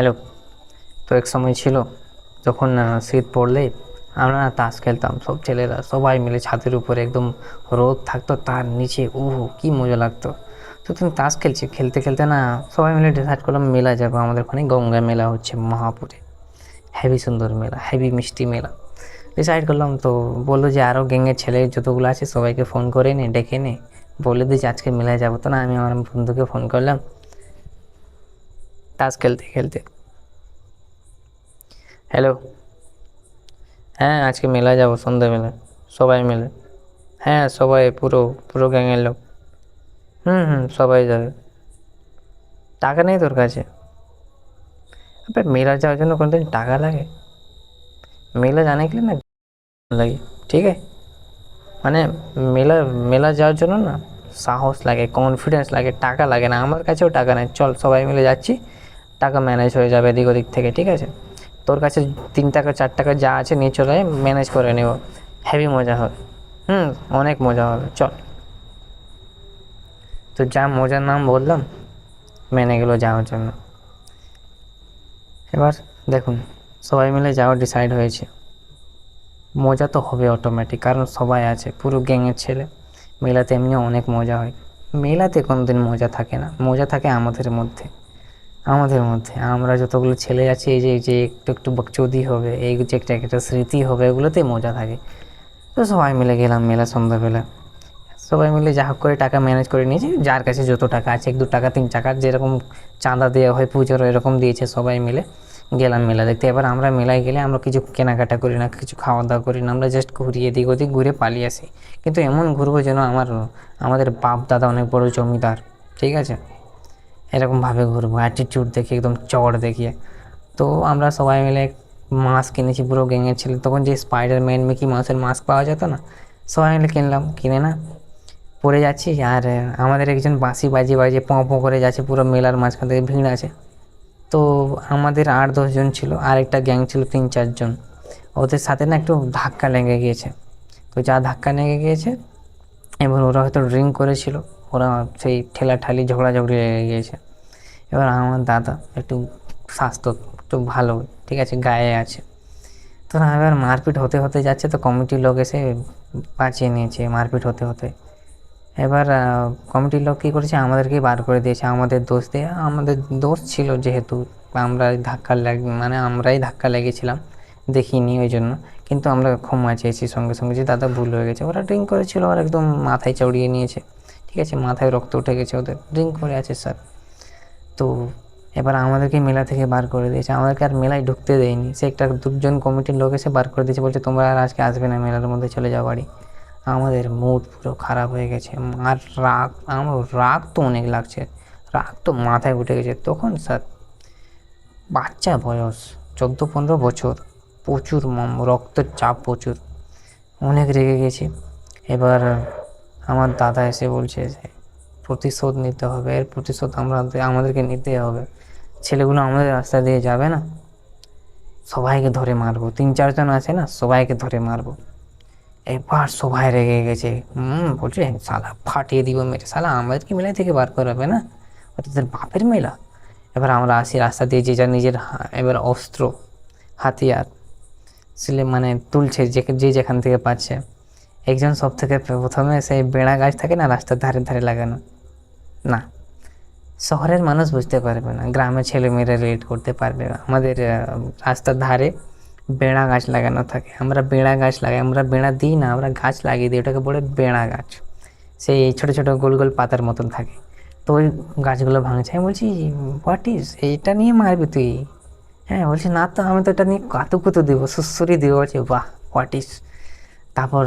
Hello, তো এক সময় ছিল যখন শীত পড়লে আমরা না তাস খেলতাম। সব ছেলেরা সবাই মিলে ছাদের উপরে একদম রোদ থাকতো, তার নিচে ও কি মজা লাগতো। তো তুমি তাস খেলছি, খেলতে খেলতে না সবাই মিলে ডিসাইড করলাম মেলা যাব। আমাদের ওখানে গঙ্গা মেলা হচ্ছে মহাপুরে। হেভি সুন্দর মেলা হেভি মিষ্টি মেলা। ডিসাইড করলাম তো বলল যে আরও গ্যাংয়ের ছেলে যতগুলো আছে সবাইকে ফোন করে নে, ডেকে নে। বলে দিয়েছি আজকে মেলায় যাব। তো না আমি আমার বন্ধুকে ফোন করলাম তাস খেলতে খেলতে। হ্যালো হ্যাঁ আজকে মেলায় যাব, সন্ধ্যাবেলা। সবাই মিলে। হ্যাঁ সবাই, পুরো পুরো গ্যাংয়ের লোক। হুম হুম, সবাই যাবে। টাকা নেই তোর কাছে? আবে মেলা যাওয়ার জন্য কোনদিন টাকা লাগে? মেলা জানে কি না লাগে, ঠিক আছে? মানে মেলা মেলা যাওয়ার জন্য না সাহস লাগে কনফিডেন্স লাগে, টাকা লাগে না। আমার কাছেও টাকা নেই। চল, সবাই মিলে যাচ্ছি। টাকা ম্যানেজ হয়ে যাবে এদিক ওদিক থেকে, ঠিক আছে? তোর কাছে তিন টাকা, চার টাকা যা আছে নিয়ে চলে ম্যানেজ করে নেব। হেভি মজা হবে। হুম, অনেক মজা হবে। চল। তো যা মজার নাম বললাম, মেনে গেলো যাওয়ার জন্য। এবার দেখুন, সবাই মিলে যাওয়ার ডিসাইড হয়েছে। মজা তো হবে অটোমেটিক কারণ সবাই আছে, পুরো গ্যাংয়ের ছেলে। মেলাতে এমনি অনেক মজা হয়। মেলাতে কোনো দিন মজা থাকে না। মজা থাকে আমাদের মধ্যে। আমাদের মধ্যে। আমরা যতগুলো ছেলে আছি, এই যে এই যে, একটু একটু বকচোদি হবে, এই যে, একটা একটা স্মৃতি হবে, এগুলোতেই মজা থাকে। তো সবাই মিলে গেলাম, মেলা, সন্ধ্যাবেলা। সবাই মিলে যা হোক করে টাকা ম্যানেজ করে নিয়েছি। যার কাছে যত টাকা আছে, এক, দু টাকা, তিন টাকা, যেরকম চাঁদা দেওয়া হয় পুজোর এরকম দিয়েছে সবাই মিলে। গেলাম মেলা দেখতে। এবার আমরা মেলায় গেলে আমরা কিছু কেনাকাটা করি না, কিছু খাওয়া দাওয়া করি না। আমরা জাস্ট ঘুরি এদিক ওদিক ঘুরে পালিয়ে আসি। কিন্তু এমন ঘুরবো যেন আমার, আমাদের বাপ দাদা অনেক বড় জমিদার, ঠিক আছে? এরকমভাবে ঘুরবো অ্যাটিটিউড দেখি একদম চড় দেখিয়ে। তো আমরা সবাই মিলে মাস্ক কিনেছি, পুরো গ্যাংয়ের ছেলে। তখন যে স্পাইডার ম্যান মিকি মাউসের মাস্ক পাওয়া যেত না, সবাই মিলে কিনলাম। কিনে না, পরে যাচ্ছি আর আমাদের একজন বাঁশি বাজিয়ে বাজিয়ে পঁ পঁ করে যাচ্ছে, পুরো মেলার মাঝখান থেকে ভিড় আছে। তো আমাদের আট দশজন ছিল, আর একটা গ্যাং ছিল তিন চারজন ওদের সাথে না একটু ধাক্কা লেগে গিয়েছে। তো যা ধাক্কা লেগে গিয়েছে, এবার ওরা হয়তো ড্রিঙ্ক করেছিল, ওরা সেই ঠেলা ঠেলাঠালি ঝগড়াঝগড়ি লেগে গিয়েছে। এবার আমার দাদা একটু স্বাস্থ্য একটু ভালো, ঠিক আছে, গায়ে আছে। তো না, এবার মারপিট হতে হতে যাচ্ছে, তো কমিটির লোক এসে বাঁচিয়ে নিয়েছে মারপিট হতে হতে। এবার কমিটির লোক কী করেছে? আমাদেরকেই বার করে দিয়েছে, আমাদের দোষ দিয়ে। আমাদের দোষ ছিল যেহেতু আমরা ধাক্কা লাগ মানে আমরাই ধাক্কা লেগেছিলাম, দেখিনি ওই জন্য। কিন্তু আমরা ক্ষমা চেয়েছি সঙ্গে সঙ্গে যে দাদা ভুল হয়ে গেছে। ওরা ড্রিঙ্ক করেছিল আর একদম মাথায় চড়িয়ে নিয়েছে। ঠিক আছে, মাথায় রক্ত উঠে গেছে ওদের। ড্রিঙ্ক করে আছে, স্যার। তো এবার আমাদেরকে মেলা থেকে বার করে দিয়েছে। আমাদেরকে আর মেলায় ঢুকতে দেয়নি। সে একটা দুজন কমিটির লোক এসে বার করে দিয়েছে, বলছে তোমরা আর আজকে আসবে না মেলার মধ্যে, চলে যাও বাড়ি। আমাদের মুড পুরো খারাপ হয়ে গেছে। আর রাগ, আমার রাগ তো অনেক লাগছে। রাগ তো মাথায় উঠে গেছে। তখন স্যার, বাচ্চা বয়স, চোদ্দ, পনেরো বছর, প্রচুর রক্তের চাপ প্রচুর। অনেক রেগে গেছি। এবার আমার দাদা এসে বলছে যে প্রতিশোধ নিতে হবে, এর প্রতিশোধ আমরা আমাদেরকে নিতে হবে। ছেলেগুলো আমাদের রাস্তা দিয়ে যাবে না? সবাইকে ধরে মারবো। তিন চারজন আছে না, সবাইকে ধরে মারবো। এবার সবাই রেগে গেছে। হুম, বলছে, শালা, ফাটিয়ে দিব মেরে শালা, আমাদেরকে মেলা থেকে বার করাবে না? তোদের বাপের মেলা? এবার আমরা আসি রাস্তা দিয়ে, যে যার নিজের এবার অস্ত্র, হাতিয়ার ছেলে মানে তুলছে যে যে যেখান থেকে পাচ্ছে। একজন সব থেকে প্রথমে সেই বেড়া গাছ থাকে না, রাস্তার ধারে ধারে লাগানো? না। শহরের মানুষ বুঝতে পারবে না, গ্রামের ছেলেমেয়েরা রিলেট করতে পারবে না। আমাদের রাস্তার ধারে বেড়া গাছ লাগানো থাকে। আমরা বেড়া গাছ লাগাই, আমরা বেড়া দিই না, আমরা গাছ লাগিয়ে দিই। ওটাকে বলে বেড়া গাছ। সেই ছোটো ছোটো গোল গোল পাতার মতন থাকে। তো ওই গাছগুলো ভাঙছে। আমি বলছি হোয়াট ইজ এইটা নিয়ে মারবি তুই? হ্যাঁ বলছি, না তো, আমি তো এটা নিয়ে কাতু কুতু দিব, সুসুরি দিব। বলছি, বাহ হোয়াট ইজ তারপর,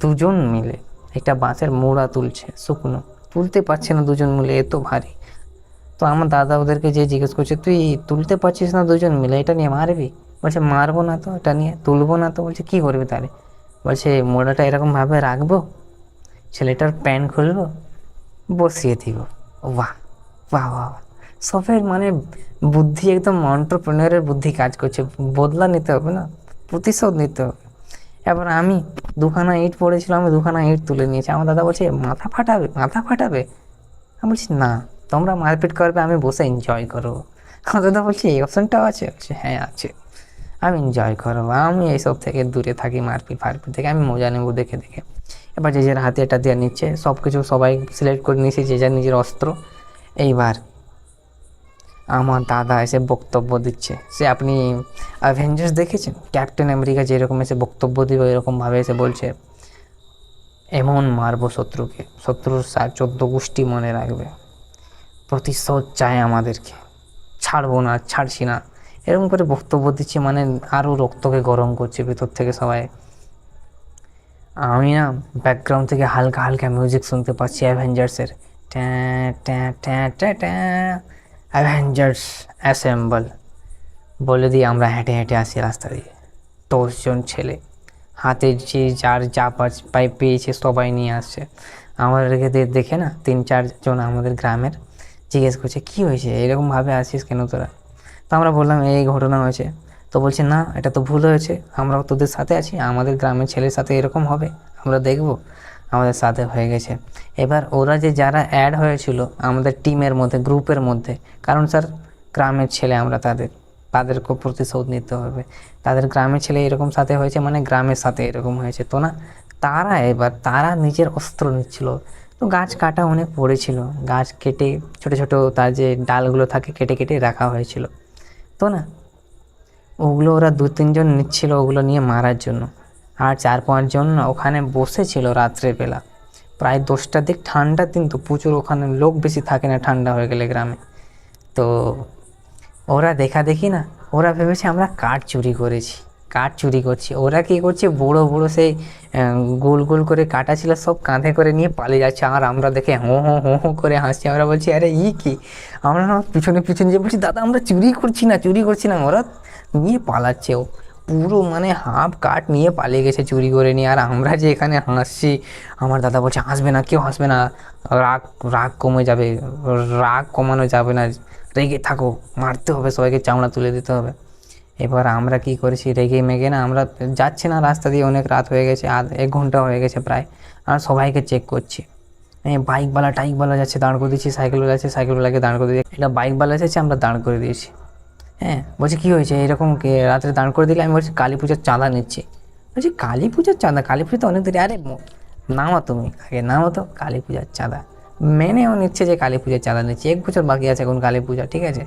দুজন মিলে একটা বাঁশের মোড়া তুলছে, শুকনো। তুলতে পারছে না দুজন মিলে, এত ভারী। তো আমার দাদা ওদেরকে যে জিজ্ঞেস করছে, তুই তুলতে পারছিস না দুজন মিলে, এটা নিয়ে মারবি? বলছে, মারবো না তো, এটা নিয়ে তুলবো না তো। বলছে, কী করবি তাহলে? বলছে, মোড়াটা এরকমভাবে রাখব, ছেলেটার প্যান্ট খুলবো, বসিয়ে দিব। বাহ বাহ বাহ। সবের মানে বুদ্ধি, একদম অন্টারপ্রেনারের বুদ্ধি কাজ করছে। বদলা নিতে হবে না, প্রতিশোধ নিতে হবে। এবার আমি দুখানা ইট পড়েছিলাম আমি দুখানা ইট তুলে নিয়েছি। আমার দাদা বলছে, মাথা ফাটাবে মাথা ফাটাবে? আমি বলছি, না, তোমরা মারপিট করবে, আমি বসে এনজয় করব। আমার দাদা বলছে, এই অপশনটাও আছে? হ্যাঁ আছে। আমি এনজয় করব। আমি এইসব থেকে দূরে থাকি, মারপিট ফারপিট থেকে, আমি মজা নেব দেখে দেখে। এবার যে যার হাতে এটা দিয়ে নিচ্ছে সব কিছু সবাই সিলেক্ট করে নিয়েছে, যে যার নিজের অস্ত্র। এইবার আমার দাদা এসে বক্তব্য দিচ্ছে। সে আপনি অ্যাভেঞ্জার্স দেখেছেন? ক্যাপ্টেন আমেরিকা যেরকম এসে বক্তব্য দিবে এরকমভাবে এসে বলছে, এমন মারবো শত্রুকে, শত্রুর চোদ্দ গোষ্ঠী মনে রাখবে। প্রতিশোধ চায় আমাদেরকে। ছাড়বো না, ছাড়ছি না। এরকম করে বক্তব্য দিচ্ছে মানে আরও রক্তকে গরম করছে ভেতর থেকে সবাই। আমি না ব্যাকগ্রাউন্ড থেকে হালকা হালকা মিউজিক শুনতে পাচ্ছি অ্যাভেঞ্জার্সের ট্যাঁ ট্যাঁ ট্যাঁ ট্যাঁ ট্যাঁ। অ্যাভেঞ্জার্স অ্যাসেম্বল বলে দিয়ে আমরা হেঁটে হেঁটে আসি রাস্তা দিয়ে। দশজন ছেলে। হাতে যে যার যা পাই পেয়েছে সবাই নিয়ে আসছে। আমাদেরকে দেখে না তিন চারজন আমাদের গ্রামের জিজ্ঞেস করছে, কী হয়েছে? এরকমভাবে আসিস কেন তোরা? তো আমরা বললাম, এই ঘটনা হয়েছে। তো বলছে, না, এটা তো ভুল হয়েছে। আমরাও তোদের সাথে আছি। আমাদের গ্রামের ছেলের সাথে এরকম হবে। আমরা দেখব। আমাদের সাথে হয়ে গেছে। এবার ওরা যে যারা অ্যাড হয়েছিল আমাদের টিমের মধ্যে গ্রুপের মধ্যে, কারণ স্যার গ্রামের ছেলে আমরা তাদের তাদেরকে প্রতিশোধ নিতে হবে। তাদের গ্রামের ছেলে এরকম সাথে হয়েছে মানে গ্রামের সাথে এরকম হয়েছে। তো না, তারা এবার, তারা নিজের অস্ত্র নিচ্ছিল। তো গাছ কাটা অনেক পড়েছিল। গাছ কেটে, ছোট ছোট তার যে ডালগুলো থাকে কেটে কেটে রাখা হয়েছিল। তো না, ওগুলো ওরা দু তিনজন নিচ্ছিল ওগুলো নিয়ে মারার জন্য। আর চার পাঁচজন ওখানে বসেছিল রাত্রেবেলা প্রায় দশটার দিক ঠান্ডা দিন তো প্রচুর ওখানে লোক বেশি থাকে না ঠান্ডা হয়ে গেলে গ্রামে। তো ওরা দেখা দেখি না, ওরা ভেবেছে আমরা কাঠ চুরি করেছি, কাঠ চুরি করছি। ওরা কী করছে? বড় বড় সেই গোল গোল করে কাটা ছিল, সব কাঁধে করে নিয়ে পালিয়ে যাচ্ছে। আর আমরা দেখে হো হো হো হো করে হাসছি। আমরা বলছি, আরে, ই কি? আমরা পিছনে পিছনে যে বলছি, দাদা, আমরা চুরি করছি না, চুরি করছি না। ওরা নিয়ে পালাচ্ছে ও। পুরো মানে হাফ কাঠ নিয়ে পালিয়ে গেছে চুরি করে নিয়ে। আর আমরা যে এখানে হাসছি, আমার দাদা বলছে হাসবে না, কেউ হাসবে না। রাগ রাগ কমে যাবে, রাগ কমানো যাবে না। রেগে থাকো, মারতে হবে, সবাইকে চামড়া তুলে দিতে হবে। এবার আমরা কি করেছি, রেগে মেগে না, আমরা যাচ্ছি না রাস্তা দিয়ে, অনেক রাত হয়ে গেছে, আধ, এক ঘণ্টা হয়ে গেছে প্রায়। আর সবাইকে চেক করছি। বাইকওয়ালা টাইকওয়ালা যাচ্ছে, দাঁড় করে দিয়েছি সাইকেলওয়ালা যাচ্ছে সাইকেলওয়ালাকে দাঁড় করে দিয়েছি এটা বাইকওয়ালা যাচ্ছে আমরা দাঁড় করে দিয়েছি। হ্যাঁ বলছি, কী হয়েছে? এরকম কে? রাত্রে দাঁড় করে দিলে? আমি বলছি, কালী পূজার চাঁদা নিচ্ছি। বলছি, কালী পূজার চাঁদা? কালী পুজো তো অনেক দেরি আরে নামো তুমি, আগে নামো তো, কালী পূজার চাঁদা। মেনেও নিচ্ছে যে কালী পূজার চাঁদা নিচ্ছে, এক বছর বাকি আছে এখন কালী পূজা, ঠিক আছে?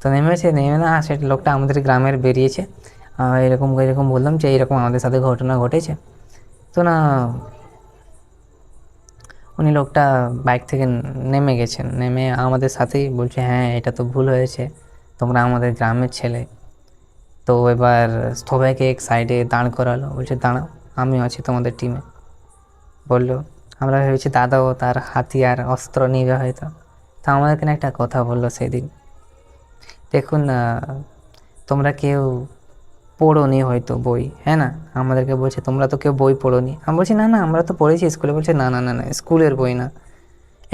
তো নেমেছে, নেমে না সেটা লোকটা আমাদের গ্রামের বেরিয়েছে। এরকম এরকম বললাম যে, এরকম আমাদের সাথে ঘটনা ঘটেছে। তো না, উনি লোকটা বাইক থেকে নেমে গেছেন, নেমে আমাদের সাথেই বলছে হ্যাঁ এটা তো ভুল হয়েছে। তোমরা আমাদের গ্রামের ছেলে। তো এবার সবাইকে এক সাইডে দাঁড় করালো, বলছে, দাঁড়াও, আমিও আছি তোমাদের টিমে বলল, আমরা ভেবেছি দাদাও তার হাতিয়ার, অস্ত্র নিবে হয়তো। তো আমাদেরকে না একটা কথা বলল সেদিন। দেখুন তোমরা কেউ পড়োনি হয়তো বই হ্যাঁ না? আমাদেরকে বলছে, তোমরা তো কেউ বই পড়োনি। আমি বলছি, না না, আমরা তো পড়েছি স্কুলে। বলছে, না না না না, স্কুলের বই না।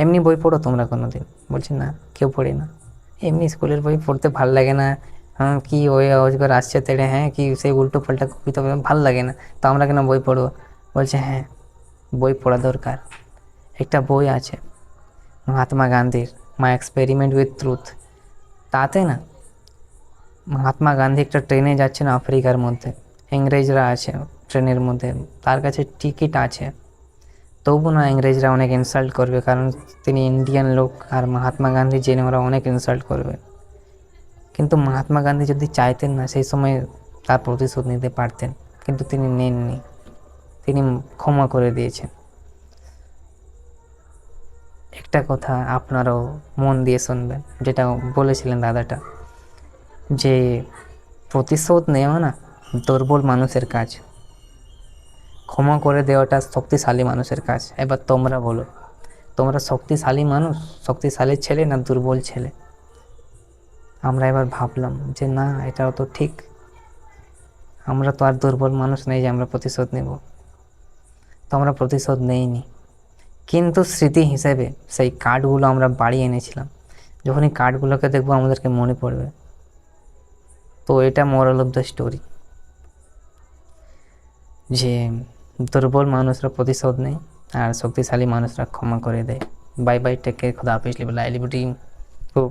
এমনি বই পড়ো তোমরা কোনো দিন বলছি, না, কেউ পড়ি না। এমনি স্কুলের বই পড়তে ভালো লাগে না। হ্যাঁ কি ওই অজগর আসছে তেড়ে হ্যাঁ কি সেই উল্টো পাল্টা কবিতা ভালো লাগে না। তো আমরা কেন বই পড়ব? বলছে হ্যাঁ বই পড়া দরকার। একটা বই আছে, মহাত্মা গান্ধীর মাই এক্সপেরিমেন্ট উইথ ট্রুথ তাতে না, মহাত্মা গান্ধী একটা ট্রেনে যাচ্ছেন আফ্রিকার মধ্যে। ইংরেজরা আছে ট্রেনের মধ্যে, তার কাছে টিকিট আছে। তবু না ইংরেজরা অনেক ইনসাল্ট করবে, কারণ তিনি ইন্ডিয়ান লোক আর মহাত্মা গান্ধী জেনে ওরা অনেক ইনসাল্ট করবে। কিন্তু মহাত্মা গান্ধী যদি চাইতেন না, সেই সময় তার প্রতিশোধ নিতে পারতেন, কিন্তু তিনি নেননি। তিনি ক্ষমা করে দিয়েছেন। একটা কথা আপনারাও মন দিয়ে শুনবেন, যেটা বলেছিলেন দাদাটা, যে প্রতিশোধ নেওয়া না দুর্বল মানুষের কাজ। ক্ষমা করে দেওয়াটা শক্তিশালী মানুষের কাজ। এবার তোমরা বলো, তোমরা শক্তিশালী মানুষ, শক্তিশালী ছেলে না দুর্বল ছেলে? আমরা এবার ভাবলাম যে না, এটাও তো ঠিক। আমরা তো আর দুর্বল মানুষ নেই যে আমরা প্রতিশোধ নেব। তো আমরা প্রতিশোধ নেইনি। কিন্তু স্মৃতি হিসেবে সেই কার্ডগুলো আমরা বাড়ি এনেছিলাম। যখন এই কার্ডগুলোকে দেখব, আমাদেরকে মনে পড়বে। তো এটা মোরাল অফ দ্য স্টোরি যে দুর্বল মানুষরা প্রতিশোধ নেয় আর শক্তিশালী মানুষরা ক্ষমা করে দেয়। বাই বাই টেক কেয়ার খুদা হাফিজ লিবলা টিম খুব